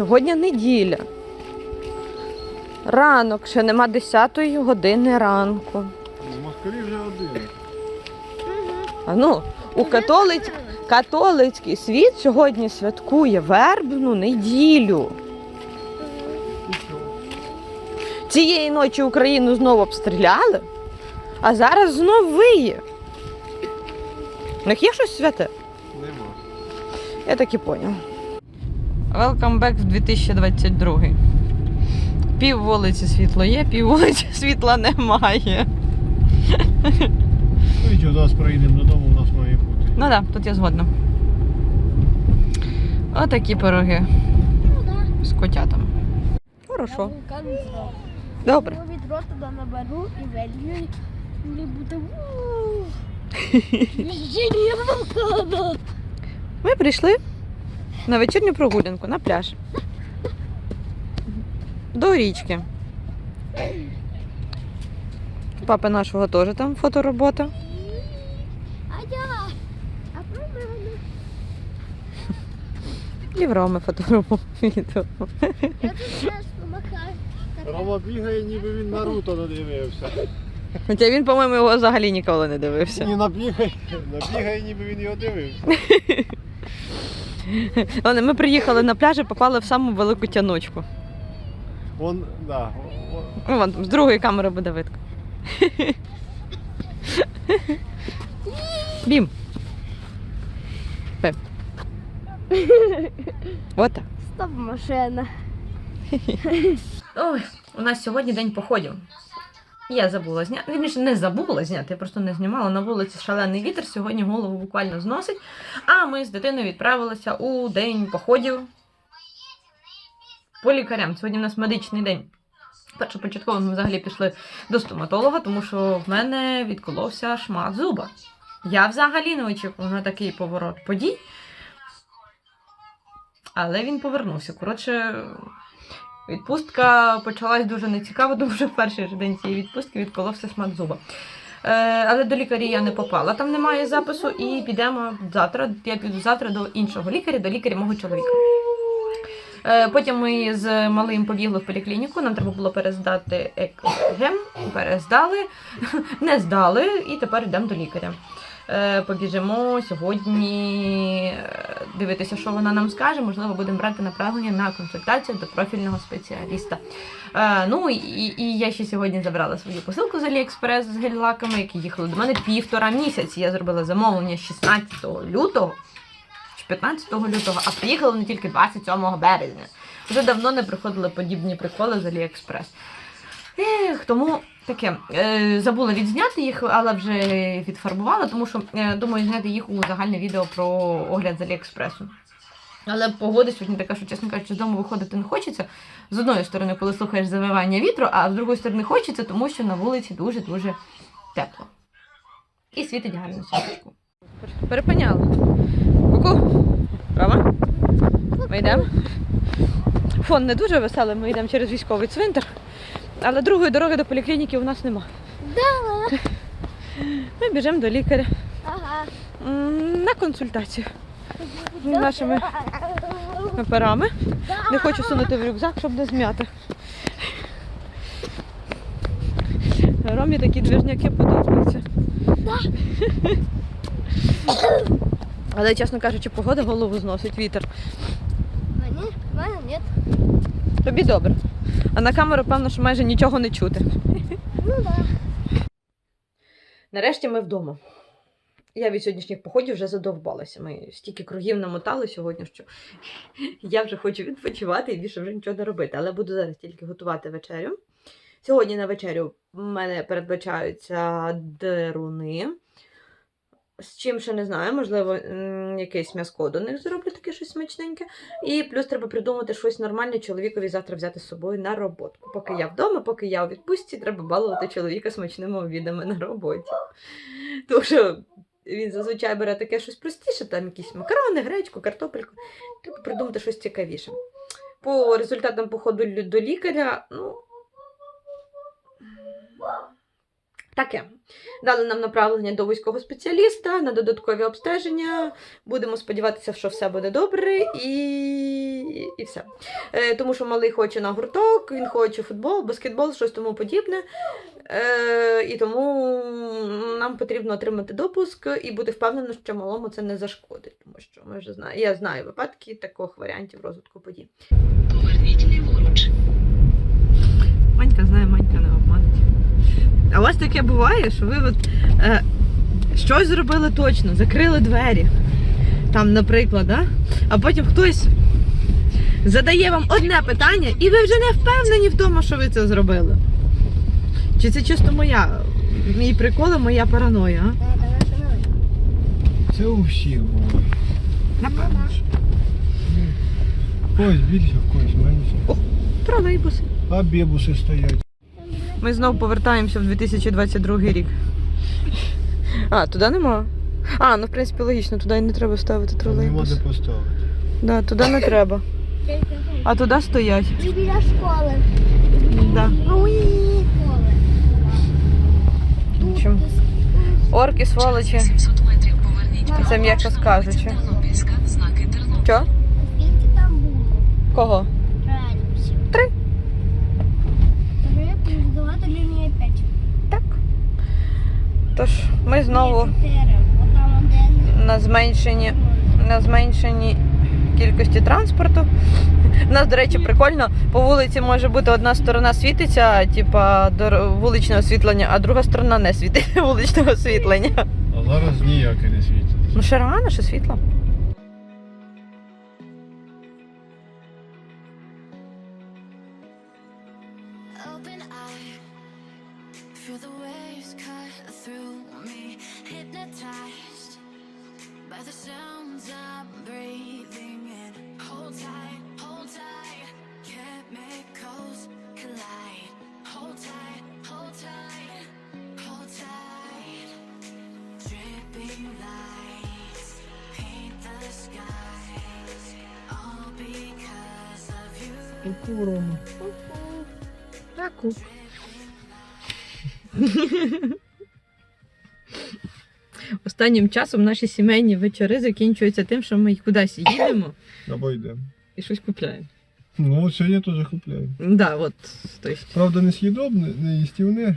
Сьогодні неділя. Ранок, ще нема 10 години ранку. В Москві вже один. А ну, у католиць... католицький світ сьогодні святкує вербну неділю. Цієї ночі Україну знову обстріляли, а зараз знов виє. У них є щось святе? Нема. Я так і поняв. Welcome back в 2022. Пів вулиці світло є, пів вулиці світла немає. Ну нічого, зараз проїдемо додому, у нас має бути. Ну так, да, тут я згодна. Отакі пироги з котятами. Хорошо. Добре. Я відро туди наберу і велью, і буде Ми прийшли на вечірню прогулянку на пляж. До річки. Папи нашого теж там фоторобота. І в Роми помахаю. Рома бігає, ніби він Наруто надивився. Хоча він, по-моєму, його взагалі ніколи не дивився. Ні, набігає, набігає, ніби він його дивився. Ладно, ми приїхали на пляж і попали в саму велику тянучку. Он, да. Ну, вон, там, з другої камери буде видно. Бім. Пеп. Вот так. Стоп, машина. Ой, у нас сьогодні день походів. Я забула зняти. Вірніше, не забула зняти, я просто не знімала. На вулиці шалений вітер, сьогодні голову буквально зносить. А ми з дитиною відправилися у день походів по лікарям. Сьогодні у нас медичний день. Першопочатково ми взагалі пішли до стоматолога, тому що в мене відколовся шмат зуба. Я взагалі не очікувала на такий поворот подій. Але він повернувся. Коротше, відпустка почалась дуже нецікаво, тому що в перший же день цієї відпустки відколовся шмат зуба. Е, але до лікаря я не попала, там немає запису, і підемо завтра. Я піду завтра до іншого лікаря, до лікаря мого чоловіка. Е, Потім ми з малим побігли в поліклініку, нам треба було перездати екогем, перездали, не здали, і тепер йдемо до лікаря. Е, Побіжимо сьогодні е, дивитися, що вона нам скаже. Можливо, будемо брати направлення на консультацію до профільного спеціаліста. Е, ну і, і я ще сьогодні забрала свою посилку з Аліекспрес з гель-лаками, які їхали до мене півтора місяці. Я зробила замовлення 16 лютого чи 15 лютого, а приїхали вони тільки 27 березня. Вже давно не приходили подібні приколи з Аліекспрес. Ех, тому таке. Е, забула відзняти їх, але вже відфарбувала, тому що е, думаю зняти їх у загальне відео про огляд з Аліекспресу. Але погода сьогодні така, що, чесно кажучи, з дому виходити не хочеться. З одної сторони, коли слухаєш завивання вітру, а з другої сторони хочеться, тому що на вулиці дуже-дуже тепло. І світить гарно сонечко. Перепиняла. Ку-ку. Права? Ми йдемо. Фон не дуже веселий, ми йдемо через військовий цвинтар, але другої дороги до поліклініки у нас нема. Да. Ми біжимо до лікаря Ага. на консультацію з нашими операми. Не хочу сунути в рюкзак, щоб не змяти. Ромі такі движняки подобаються. Але, чесно кажучи, погода голову зносить вітер. Мені? Мене ні. Тобі добре. А на камеру, певно, що майже нічого не чути. Ну да. Нарешті ми вдома. Я від сьогоднішніх походів вже задовбалася. Ми стільки кругів намотали сьогодні, що я вже хочу відпочивати і більше вже нічого не робити. Але буду зараз тільки готувати вечерю. Сьогодні на вечерю в мене передбачаються деруни. З чим ще не знаю, можливо, якесь м'яско до них зроблю таке щось смачненьке. І плюс треба придумати щось нормальне чоловікові завтра взяти з собою на роботу. Поки я вдома, поки я у відпустці, треба балувати чоловіка смачними обідами на роботі. Тому що він зазвичай бере таке щось простіше, там якісь макарони, гречку, картопельку. Треба придумати щось цікавіше. По результатам походу до лікаря, ну. Таке. Дали нам направлення до вузького спеціаліста на додаткові обстеження. Будемо сподіватися, що все буде добре і, і все. Е, тому що малий хоче на гурток, він хоче футбол, баскетбол, щось тому подібне. Е, і тому нам потрібно отримати допуск і бути впевненим, що малому це не зашкодить. Тому що ми вже знаємо, я знаю випадки таких варіантів розвитку подій. Поверніть ліворуч. Манька знає, Манька. А у вас таке буває, що ви от, е, щось зробили точно, закрили двері. Там, наприклад, да? а потім хтось задає вам одне питання, і ви вже не впевнені в тому, що ви це зробили. Чи це чисто моя, мій прикол, моя параноя? а? Це у всіх було. Напевно. Когось більше, когось менше. Тролейбуси. А бібуси стоять. Ми знову повертаємося в 2022 рік. А, туди нема. А, ну в принципі логічно, туди і не треба ставити Нема тролейбус. де поставити. Да, туди не треба. А туди стоять. І біля школи. Да. Школи. Чим? Орки, сволочі. 800 метрів поверніть Це м'яко скажучи. Що? Було? Кого? Тож ми знову на зменшенні, на зменшенні кількості транспорту. У нас, до речі, прикольно, по вулиці може бути одна сторона світиться, типа до вуличне освітлення, а друга сторона не світить вуличного освітлення. А зараз ніяке не світить. Ну ще рано, ще світло. Of you. Аку. Останнім часом наші сімейні вечори закінчуються тим, що ми кудись їдемо Або йдемо. і щось купляємо. Ну, от сьогодні теж купляю. Да, от, то есть, Правда, не з'їдобне, не їстівне.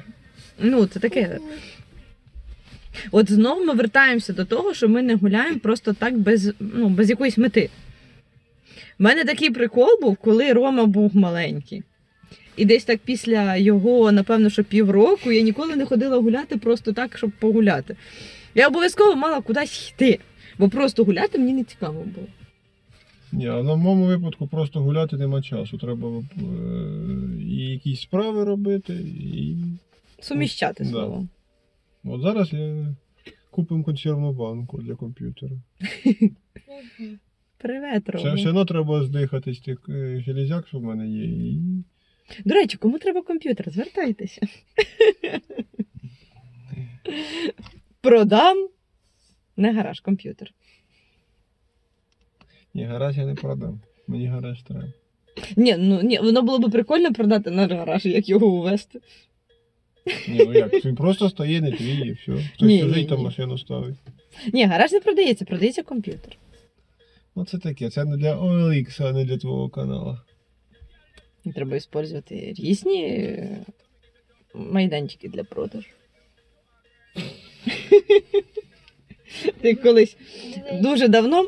ну, це таке. От знову ми вертаємося до того, що ми не гуляємо просто так без, ну, без якоїсь мети. У мене такий прикол був, коли Рома був маленький. І десь так після його, напевно, що півроку я ніколи не ходила гуляти просто так, щоб погуляти. Я обов'язково мала кудись йти, бо просто гуляти мені не цікаво було. Ні, а на моєму випадку просто гуляти нема часу. Треба е, і якісь справи робити, і. Суміщати Да. От зараз я купимо консервну банку для комп'ютера. Привет, Все, Рома. все одно треба здихати з тих е, железяк, що в мене є. І... До речі, кому треба комп'ютер? Звертайтеся. Продам. Не гараж, комп'ютер. Ні, гараж я не продам. Мені гараж треба. Ні, ну ні, воно було б прикольно продати на гараж, як його увести. Ні, ну як, він просто стає не твій і все. Хтось Ні, чужий ні, там ні. машину ставить. Ні, гараж не продається, продається комп'ютер. Ну це таке, це не для OLX, а не для твого каналу. Треба використовувати різні е, майданчики для продажу. Ти колись дуже давно,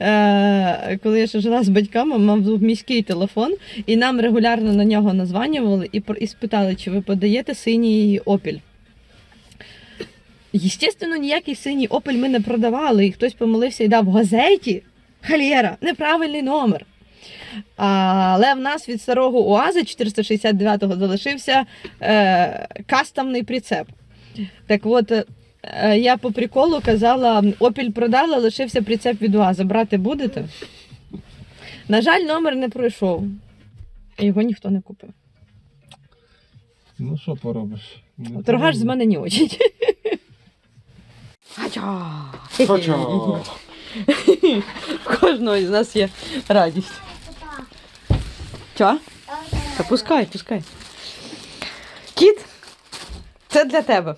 е, коли я ще жила з батьками, мав міський телефон, і нам регулярно на нього названювали і, спитали, чи ви подаєте синій опіль. Єстественно, ніякий синій опель ми не продавали, і хтось помилився і дав газеті. Халєра, неправильний номер. Але в нас від старого УАЗа 469-го залишився е, кастомний прицеп. Так от, е, я по приколу казала: Опіль продала, лишився прицеп від УАЗа. Брати будете? На жаль, номер не пройшов. Його ніхто не купив. Ну що поробиш? Не Торгаш з мене не! Хоча. В кожного з нас є радість. Чо? Та пускай, пускай. Кіт Це для тебе.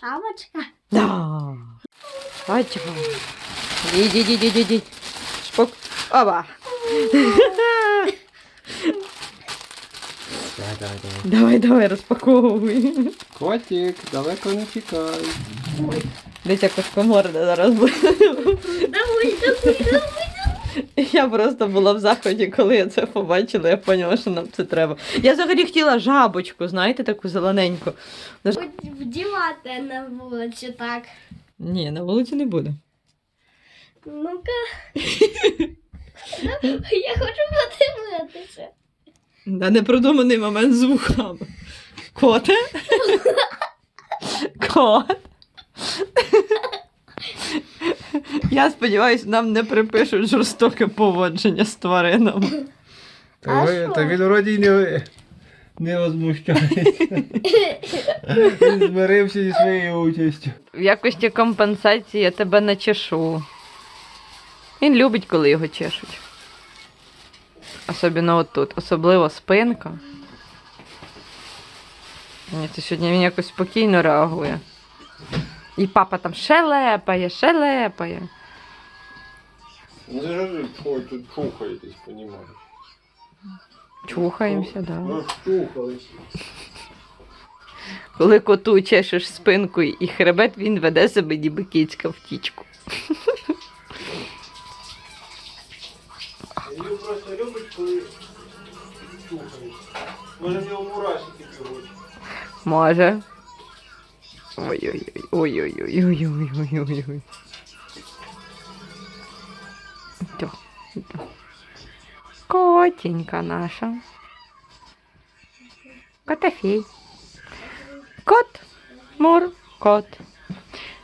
Шапочка. Да. Їдь, їдь, їдь, їдь, їдь. Шпок. Оба. Давай, давай, розпаковуй. Котик, далеко не тікай. Десь якось коморда зараз буде. Давай, давай, Я просто була в заході, коли я це побачила, я поняла, що нам це треба. Я взагалі хотіла жабочку, знаєте, таку зелененьку. давай. Вдівати на вулицю так. Ні, на вулиці не буде. Ну-ка. Я хочу подивитися. Да, непродуманий момент з вухами. Коте? Кот. Я сподіваюся, нам не припишуть жорстоке поводження з тваринами. Та, А ви, що? та він вроді не, не возмущається. Він змирився зі своєю участю. В якості компенсації я тебе не чешу. Він любить, коли його чешуть. Особливо отут. Особливо спинка. Ні, це сьогодні він якось спокійно реагує. І папа там шелепає, шелепає. Не жажи, ой, тут чухаєтесь, понімаєш. Чухаємося, да. Розчухались. Коли коту чешеш спинку і хребет, він веде себе ніби кицька в тічку. Він просто любить, коли чухають. Може в нього мурашики бігуть. Може. Ой-ой-ой, ой-ой-ой-ой-ой-ой-ой. Тьо, тьо. Котенька наша. Котофей. Кот, мур, кот.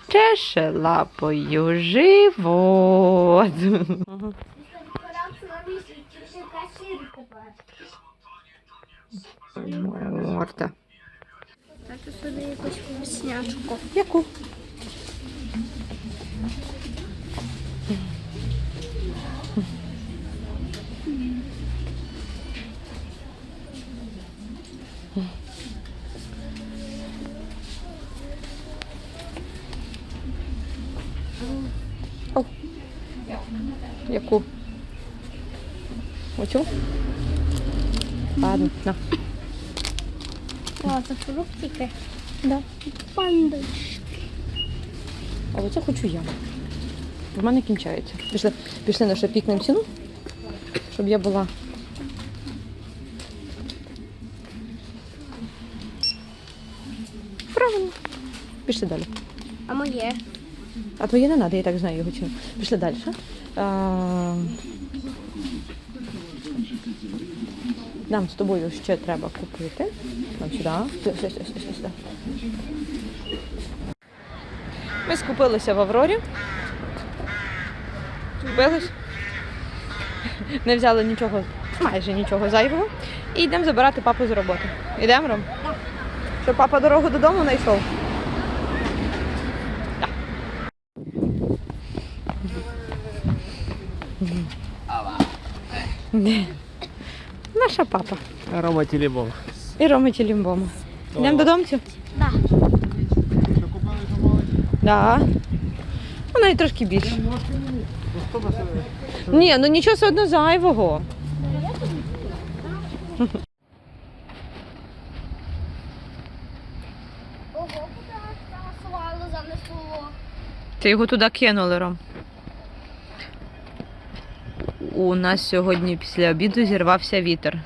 Чеше лапою живот. Морда. Тато собі якусь вкуснячку. Яку? О. Яку? Оцю? Ладно, на. Це фруктики. Да. Пандочки. А оце хочу я. В мене кінчається. Пішли, пішли на ще пікнем ціну, щоб я була. Правильно. Пішли далі. А моє? А твоє не треба, я так знаю його ціну. Пішли далі. А... Нам з тобою ще треба купити. Нам сюди. Сюди, сюди, сюди. Ми скупилися в Аврорі. Скупились. Не взяли нічого, майже нічого зайвого. І йдемо забирати папу з роботи. Йдемо, Ром? Що папа дорогу додому знайшов? Так. Де? Наша папа. Рома телебом. І Рома Тілімбома. Йдемо додому? Да. Купили, що? Да. Ну, навіть трошки більше. Ні, ну нічого все одно зайвого. Ого, куди голосували занесло. Ти його туди кинули, Ром. У нас сьогодні після обіду зірвався вітер.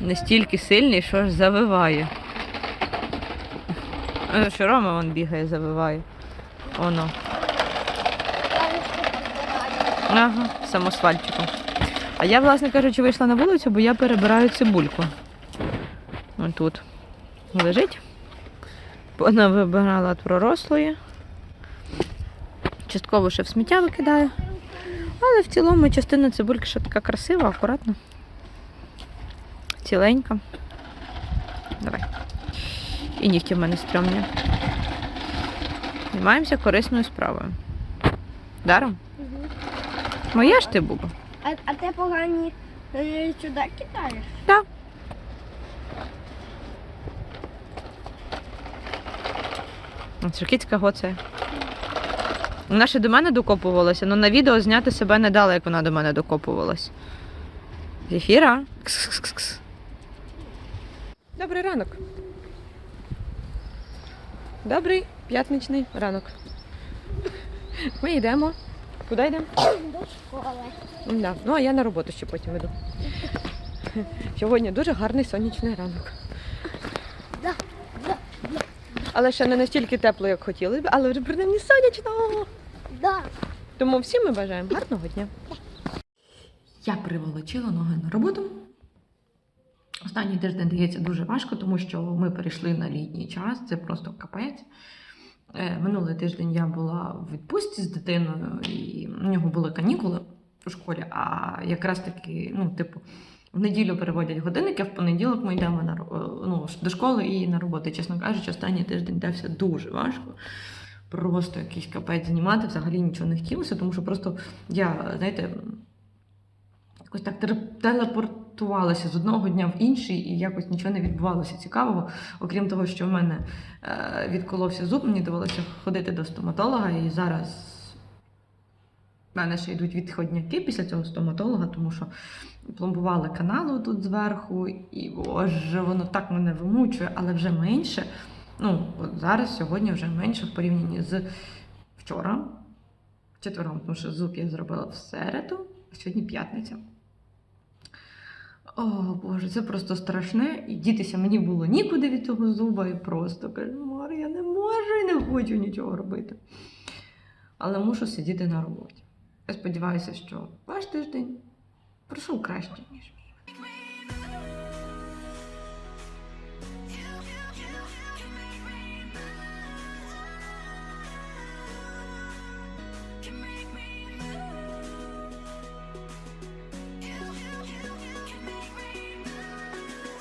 Настільки сильний, що аж завиває. А що Рома вон бігає, завиває. Оно. Ага, самосвальчиком. А я, власне кажучи, вийшла на вулицю, бо я перебираю цибульку. Ось тут лежить. Вона вибирала пророслої. Частково ще в сміття викидаю. Але в цілому частина цибульки ще така красива, акуратна. Ціленька. Давай. І нігті в мене стрьомні. Займаємося корисною справою. Даром? Моя ж ти, Буба. А, а те погані Ти сюди кидаєш? Так. Це кицька гоце. Вона ще до мене докопувалася, але на відео зняти себе не дала, як вона до мене докопувалась. Зефіра. Добрий ранок. Добрий п'ятничний ранок. Ми йдемо. Куди йдемо? До школи. Да. Ну, а я на роботу ще потім іду. Сьогодні дуже гарний сонячний ранок. Да, да, Але ще не настільки тепло, як хотіли б, але вже принаймні сонячно. Да. Тому всім ми бажаємо гарного дня. Я приволочила ноги на роботу. Останній тиждень дається дуже важко, тому що ми перейшли на літній час, це просто капець. Е, Минулий тиждень я була в відпустці з дитиною, і в нього були канікули у школі. А якраз таки, ну, типу, в неділю переводять годинники, а в понеділок ми йдемо на, е, ну, до школи і на роботу. Чесно кажучи, останній тиждень дався дуже важко. Просто якийсь капець знімати, взагалі нічого не хотілося, тому що просто я, знаєте, якось так телепортувалася з одного дня в інший, і якось нічого не відбувалося цікавого. Окрім того, що в мене е, відколовся зуб, мені довелося ходити до стоматолога, і зараз в мене ще йдуть відходняки після цього стоматолога, тому що пломбували каналу тут зверху, і боже, воно так мене вимучує, але вже менше. Ну, от зараз, сьогодні вже менше в порівнянні з вчора, четвером, тому що зуб я зробила в середу, а сьогодні п'ятниця. О, Боже, це просто страшне. І дітися мені було нікуди від цього зуба, і просто кажу, Мар, я не можу і не хочу нічого робити. Але мушу сидіти на роботі. Я сподіваюся, що ваш тиждень пройшов краще, ніж.